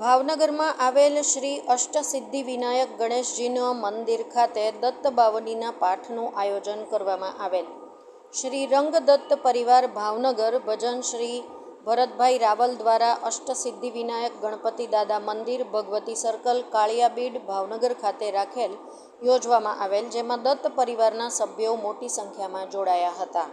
ભાવનગરમાં આવેલ શ્રી અષ્ટસિદ્ધિ વિનાયક ગણેશજીના મંદિર ખાતે દત્ત બાવલીના પાઠનું આયોજન કરવામાં આવેલ. શ્રી રંગદત્ત પરિવાર ભાવનગર ભજન શ્રી ભરતભાઈ રાવલ દ્વારા અષ્ટસિદ્ધિ વિનાયક ગણપતિ દાદા મંદિર ભગવતી સર્કલ કાળિયાબીડ ભાવનગર ખાતે રાખેલ યોજવામાં આવેલ, જેમાં દત્ત પરિવારના સભ્યો મોટી સંખ્યામાં જોડાયા હતા.